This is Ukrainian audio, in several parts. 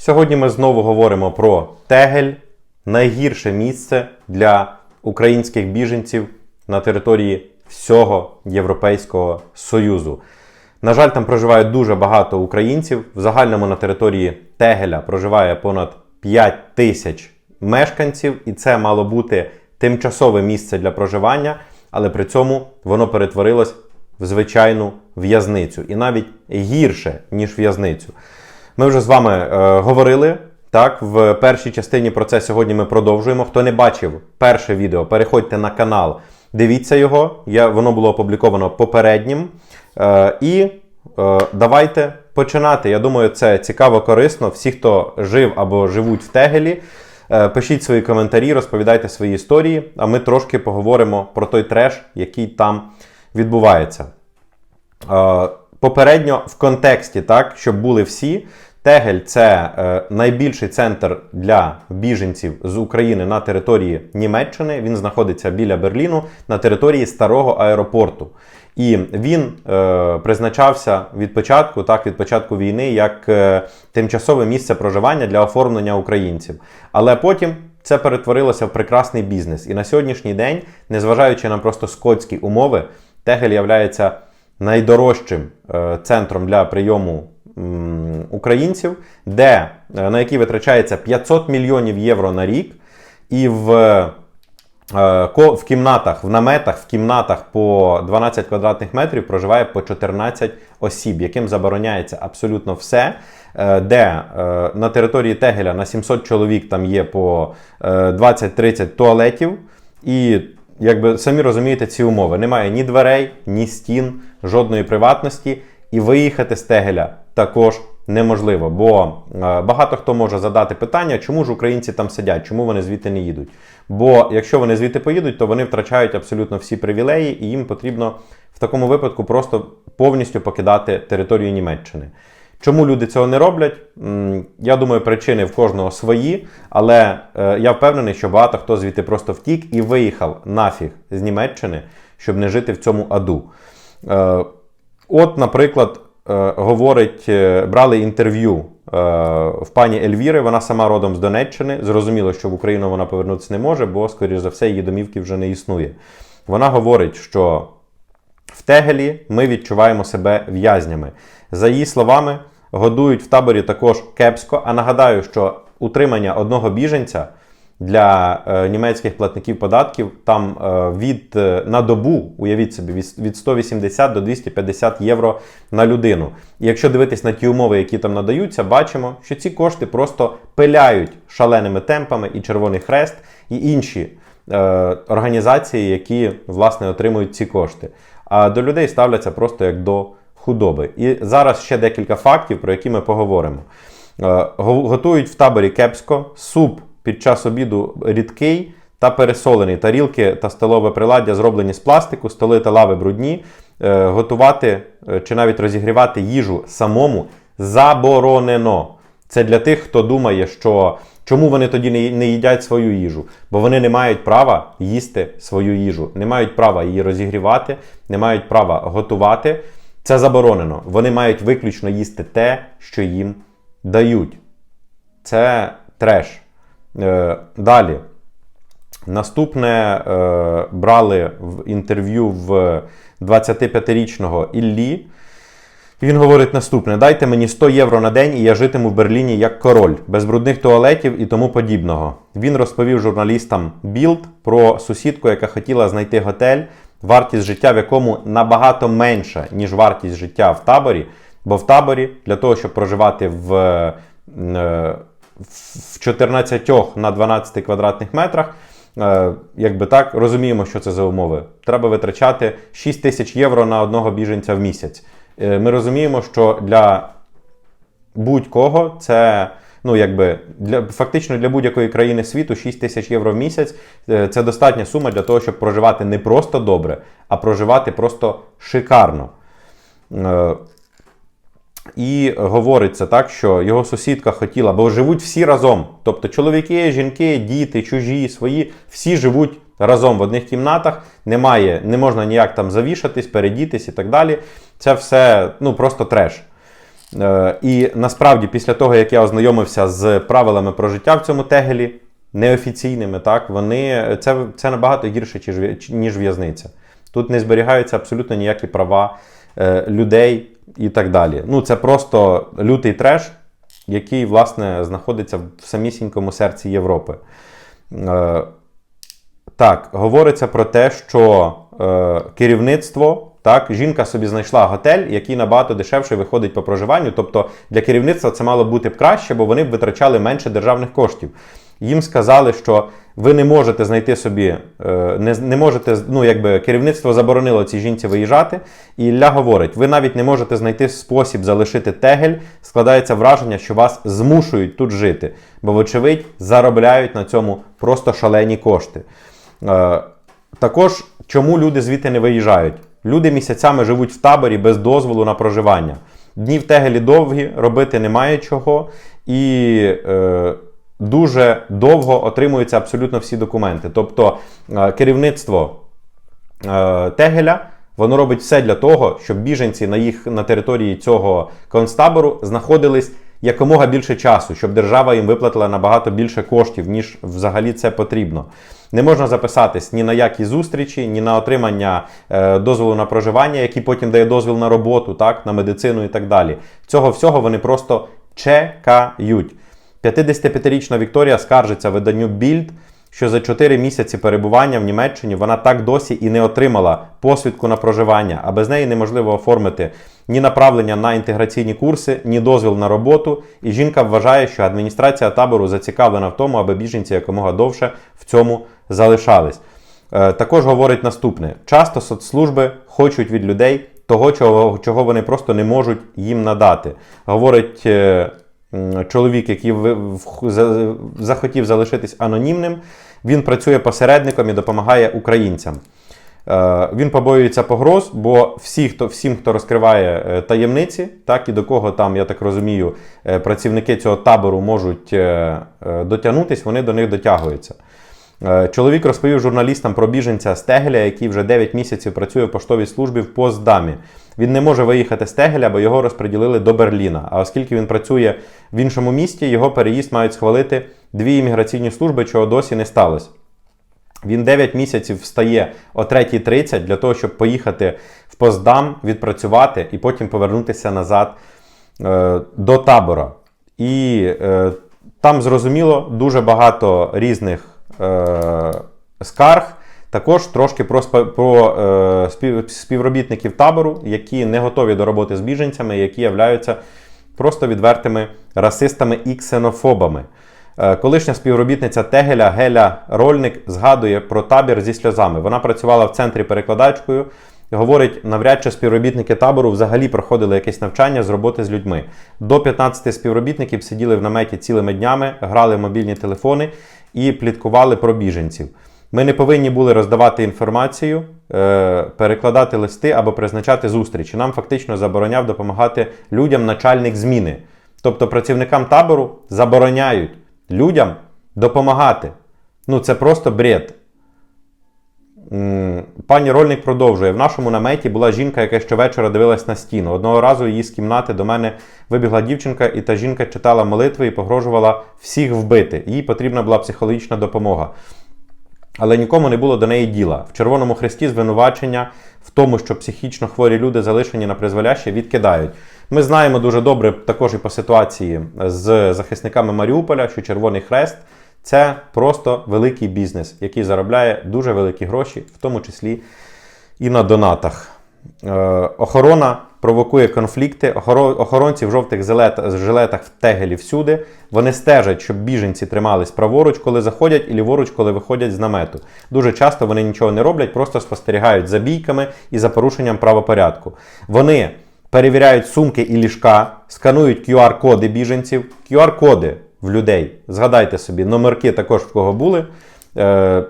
Сьогодні ми знову говоримо про Тегель, найгірше місце для українських біженців на території всього Європейського Союзу. На жаль, там проживає дуже багато українців. В загальному на території Тегеля проживає понад 5 тисяч мешканців, і це мало бути тимчасове місце для проживання, але при цьому воно перетворилось в звичайну в'язницю і навіть гірше, ніж в'язницю. Ми вже з вами е, говорили. Так, в першій частині про це сьогодні ми продовжуємо. Хто не бачив перше відео, переходьте на канал, дивіться його. Я, воно було опубліковано попереднім. Е, і е, давайте починати. Я думаю, це цікаво, корисно. Всі, хто жив або живуть в Тегелі, е, пишіть свої коментарі, розповідайте свої історії, а ми трошки поговоримо про той треш, який там відбувається. Е, Попередньо в контексті, так, щоб були всі. Тегель це е, найбільший центр для біженців з України на території Німеччини. Він знаходиться біля Берліну на території старого аеропорту. І він е, призначався від початку, так, від початку війни, як е, тимчасове місце проживання для оформлення українців. Але потім це перетворилося в прекрасний бізнес. І на сьогоднішній день, незважаючи на просто скотські умови, Тегель являється найдорожчим е, центром для прийому українців, де, е, на який витрачається 500 мільйонів євро на рік, і в, е, в кімнатах, в наметах, в кімнатах по 12 квадратних метрів проживає по 14 осіб, яким забороняється абсолютно все. е, Де на території Тегеля на 700 чоловік там є по е, 20-30 туалетів, і якби самі розумієте ці умови. Немає ні дверей, ні стін, жодної приватності. І виїхати з Тегеля також неможливо. Бо е, багато хто може задати питання, чому ж українці там сидять, чому вони звідти не їдуть. Бо якщо вони звідти поїдуть, то вони втрачають абсолютно всі привілеї, і їм потрібно в такому випадку просто повністю покидати територію Німеччини. Чому люди цього не роблять? Я думаю, причини в кожного свої, але е, я впевнений, що багато хто звідти просто втік і виїхав нафіг з Німеччини, щоб не жити в цьому аду. Е, От, наприклад, говорить, е, брали інтерв'ю е, в пані Ельвіри, вона сама родом з Донеччини. Зрозуміло, що в Україну вона повернутися не може, бо, скоріш за все, її домівки вже не існує. Вона говорить, що в Тегелі ми відчуваємо себе в'язнями. За її словами, годують в таборі також кепсько. А нагадаю, що утримання одного біженця для е, німецьких платників податків там е, від е, на добу, уявіть собі, від, від 180 до 250 євро на людину. І якщо дивитись на ті умови, які там надаються, бачимо, що ці кошти просто пиляють шаленими темпами і Червоний Хрест, і інші е, організації, які власне отримують ці кошти. А до людей ставляться просто як до худоби. І зараз ще декілька фактів, про які ми поговоримо. Е, Готують в таборі кепсько, суп під час обіду рідкий та пересолений. Тарілки та столове приладдя зроблені з пластику, столи та лави брудні. Е, Готувати е, чи навіть розігрівати їжу самому заборонено. Це для тих, хто думає, що чому вони тоді не, не їдять свою їжу, бо вони не мають права їсти свою їжу, не мають права її розігрівати, не мають права готувати. Це заборонено. Вони мають виключно їсти те, що їм дають. Це треш. Е, далі. Наступне е, брали в інтерв'ю в 25-річного Іллі. Він говорить наступне: дайте мені 100 євро на день, і я житиму в Берліні як король, без брудних туалетів і тому подібного. Він розповів журналістам Білд про сусідку, яка хотіла знайти готель, вартість життя в якому набагато менша, ніж вартість життя в таборі. Бо в таборі для того, щоб проживати в, е, в 14 на 12 квадратних метрах, Е, якби так, розуміємо, що це за умови. Треба витрачати 6 тисяч євро на одного біженця в місяць. Е, Ми розуміємо, що для будь-кого це. Ну, якби для фактично для будь-якої країни світу 6 тисяч євро в місяць е, це достатня сума для того, щоб проживати не просто добре, а проживати просто шикарно. І говориться так, що його сусідка хотіла, бо живуть всі разом. Тобто чоловіки, жінки, діти, чужі, свої, всі живуть разом в одних кімнатах. Немає, не можна ніяк там завішатись, передітись і так далі. Це все ну, просто треш. Е, І насправді, після того, як я ознайомився з правилами про життя в цьому тегелі, неофіційними, так, вони, це, це набагато гірше, ніж в'язниця. Тут не зберігаються абсолютно ніякі права е, людей і так далі. Ну, це просто лютий треш, який, власне, знаходиться в самісінькому серці Європи. Е, так, говориться про те, що е, керівництво, так, жінка собі знайшла готель, який набагато дешевше виходить по проживанню. Тобто для керівництва це мало бути б краще, бо вони б витрачали менше державних коштів. Їм сказали, що ви не можете знайти собі, е, не, не можете, ну якби керівництво заборонило цій жінці виїжджати. І Ілля говорить: ви навіть не можете знайти спосіб залишити тегель. Складається враження, що вас змушують тут жити, бо, вочевидь, заробляють на цьому просто шалені кошти. Е, також чому люди звідти не виїжджають? Люди місяцями живуть в таборі без дозволу на проживання. Дні в тегелі довгі, робити немає чого, і е, дуже довго отримуються абсолютно всі документи. Тобто е, керівництво е, Тегеля воно робить все для того, щоб біженці на їх на території цього концтабору знаходились якомога більше часу, щоб держава їм виплатила набагато більше коштів, ніж взагалі це потрібно. Не можна записатись ні на які зустрічі, ні на отримання е, дозволу на проживання, який потім дає дозвіл на роботу, так, на медицину і так далі. Цього всього вони просто чекають. 55-річна Вікторія скаржиться виданню Більд, що за 4 місяці перебування в Німеччині вона так досі і не отримала посвідку на проживання, а без неї неможливо оформити ні направлення на інтеграційні курси, ні дозвіл на роботу. І жінка вважає, що адміністрація табору зацікавлена в тому, аби біженці якомога довше в цьому залишались. Е, Також говорить наступне: часто соцслужби хочуть від людей того, чого, вони просто не можуть їм надати. Говорить е, чоловік, який захотів залишитись анонімним. Він працює посередником і допомагає українцям. Е, Він побоюється погроз, бо всі, хто, всім, хто розкриває е, таємниці, так і до кого там, я так розумію, е, працівники цього табору можуть е, вони до них дотягуються. Е, Чоловік розповів журналістам про біженця Стегеля, який вже 9 місяців працює в поштовій службі в Постдамі. Він не може виїхати з Стегеля, бо його розподілили до Берліна. А оскільки він працює в іншому місті, його переїзд мають схвалити дві імміграційні служби, чого досі не сталося. Він 9 місяців встає о 3.30 для того, щоб поїхати в Постдам, відпрацювати і потім повернутися назад е, до табора. І е, там зрозуміло дуже багато різних скарг. Також трошки про, про е, співробітників табору, які не готові до роботи з біженцями, які являються просто відвертими расистами і ксенофобами. Е, Колишня співробітниця Тегеля Геля Рольник згадує про табір зі сльозами. Вона працювала в центрі перекладачкою. Говорить, навряд чи співробітники табору взагалі проходили якесь навчання з роботи з людьми. До 15 співробітників сиділи в наметі цілими днями, грали в мобільні телефони і пліткували про біженців. Ми не повинні були роздавати інформацію, е, перекладати листи або призначати зустрічі. Нам фактично забороняв допомагати людям начальник зміни. Тобто працівникам табору забороняють людям допомагати. Ну це просто бред. Пані Рольник продовжує: в нашому наметі була жінка, яка щовечора дивилась на стіну. Одного разу її з кімнати до мене вибігла дівчинка, і та жінка читала молитви і погрожувала всіх вбити. Їй потрібна була психологічна допомога. Але нікому не було до неї діла. В Червоному Хресті звинувачення в тому, що психічно хворі люди залишені на призволяще, відкидають. Ми знаємо дуже добре також і по ситуації з захисниками Маріуполя, що Червоний Хрест це просто великий бізнес, який заробляє дуже великі гроші, в тому числі і на донатах. Е, охорона провокує конфлікти. Охоронці в жовтих жилетах в тегелі всюди. Вони стежать, щоб біженці тримались праворуч, коли заходять, і ліворуч, коли виходять з намету. Дуже часто вони нічого не роблять, просто спостерігають за бійками і за порушенням правопорядку. Вони перевіряють сумки і ліжка, сканують QR-коди біженців, QR-коди в людей. Згадайте собі, номерки також в кого були. Е,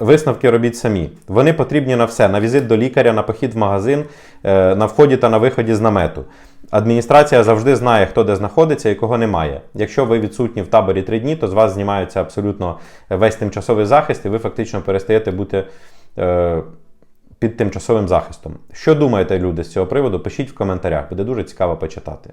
Висновки робіть самі. Вони потрібні на все: на візит до лікаря, на похід в магазин, е, на вході та на виході з намету. Адміністрація завжди знає, хто де знаходиться і кого немає. Якщо ви відсутні в таборі три дні, то з вас знімається абсолютно весь тимчасовий захист, і ви фактично перестаєте бути е, під тимчасовим захистом. Що думаєте, люди, з цього приводу? Пишіть в коментарях, буде дуже цікаво почитати.